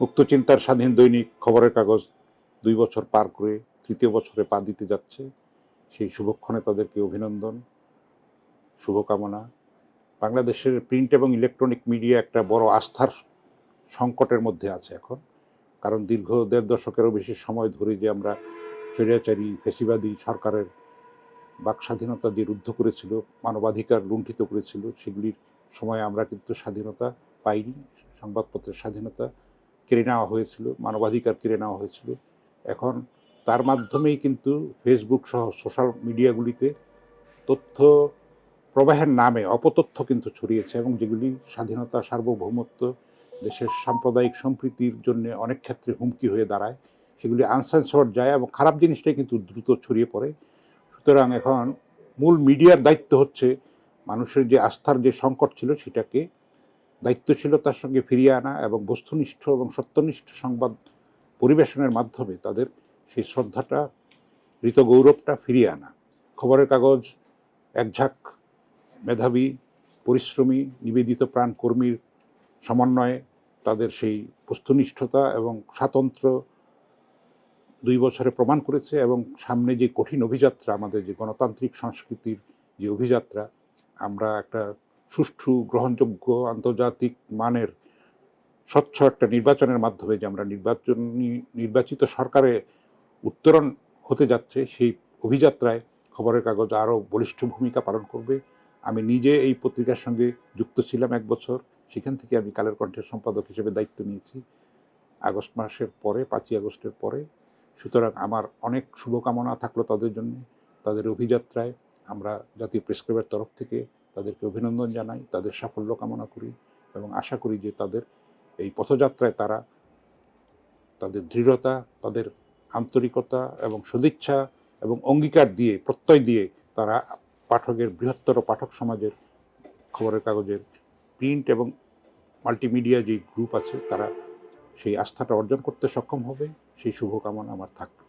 মুক্ত চিন্তার স্বাধীন দৈনিক খবরের কাগজ দুই বছর পার করে তৃতীয় বছরে পা দিতে যাচ্ছে। সেই শুভক্ষণে তাদেরকে অভিনন্দন, শুভকামনা। বাংলাদেশের প্রিন্ট এবং ইলেকট্রনিক মিডিয়া একটা বড় আস্থার সংকটের মধ্যে আছে এখন। কারণ দীর্ঘ দেড় দশকেরও বেশি সময় ধরে যে আমরা স্বৈরাচারী, ফেসিবাদী সরকারের বাক স্বাধীনতা যে রুদ্ধ করেছিল, মানবাধিকার লুণ্ঠিত করেছিল, সেগুলির সময় আমরা কিন্তু স্বাধীনতা পাইনি। সংবাদপত্রের স্বাধীনতা কেড়ে নেওয়া হয়েছিল, মানবাধিকার কেড়ে নেওয়া হয়েছিল। এখন তার মাধ্যমেই কিন্তু ফেসবুক সহ সোশ্যাল মিডিয়াগুলিতে তথ্য প্রবাহের নামে অপতথ্য কিন্তু ছড়িয়েছে এবং যেগুলি স্বাধীনতা, সার্বভৌমত্ব, দেশের সাম্প্রদায়িক সম্প্রীতির জন্য অনেক ক্ষেত্রে হুমকি হয়ে দাঁড়ায়, সেগুলি আনসেন্সর্ড যায় এবং খারাপ জিনিসটাই কিন্তু দ্রুত ছড়িয়ে পড়ে। সুতরাং এখন মূল মিডিয়ার দায়িত্ব হচ্ছে মানুষের যে আস্থার যে সংকট ছিল সেটাকে দায়িত্বশীলতার সঙ্গে ফিরিয়ে আনা এবং বস্তুনিষ্ঠ এবং সত্যনিষ্ঠ সংবাদ পরিবেশনের মাধ্যমে তাদের সেই শ্রদ্ধাটা ঋত গৌরবটা ফিরিয়ে আনা। খবরের কাগজ, একঝাঁক মেধাবী, পরিশ্রমী, নিবেদিত প্রাণ কর্মীর সমন্বয়ে তাদের সেই বস্তুনিষ্ঠতা এবং স্বাতন্ত্র দুই বছরে প্রমাণ করেছে এবং সামনে যে কঠিন অভিযাত্রা, আমাদের যে গণতান্ত্রিক সংস্কৃতির যে অভিযাত্রা, আমরা একটা সুষ্ঠু, গ্রহণযোগ্য, আন্তর্জাতিক মানের স্বচ্ছ একটা নির্বাচনের মাধ্যমে যে আমরা নির্বাচনী, নির্বাচিত সরকারে উত্তরণ হতে যাচ্ছে, সেই অভিযাত্রায় খবরের কাগজ আরও বলিষ্ঠ ভূমিকা পালন করবে। আমি নিজে এই পত্রিকার সঙ্গে যুক্ত ছিলাম এক বছর। সেখান থেকে আমি কালের কণ্ঠের সম্পাদক হিসেবে দায়িত্ব নিয়েছি। আগস্ট মাসের পরে, পাঁচই আগস্টের পরে। সুতরাং আমার অনেক শুভকামনা থাকল তাদের জন্য। তাদের অভিযাত্রায় আমরা জাতীয় প্রেস ক্লাবের তরফ থেকে তাদেরকে অভিনন্দন জানাই, তাদের সাফল্য কামনা করি এবং আশা করি যে তাদের এই পথযাত্রায় তারা তাদের দৃঢ়তা, তাদের আন্তরিকতা এবং সদিচ্ছা এবং অঙ্গীকার দিয়ে, প্রত্যয় দিয়ে তারা পাঠকের বৃহত্তর পাঠক সমাজের খবরের কাগজের প্রিন্ট এবং মাল্টিমিডিয়া যে গ্রুপ আছে, তারা সেই আস্থাটা অর্জন করতে সক্ষম হবে। সেই শুভকামনা আমার থাকবে।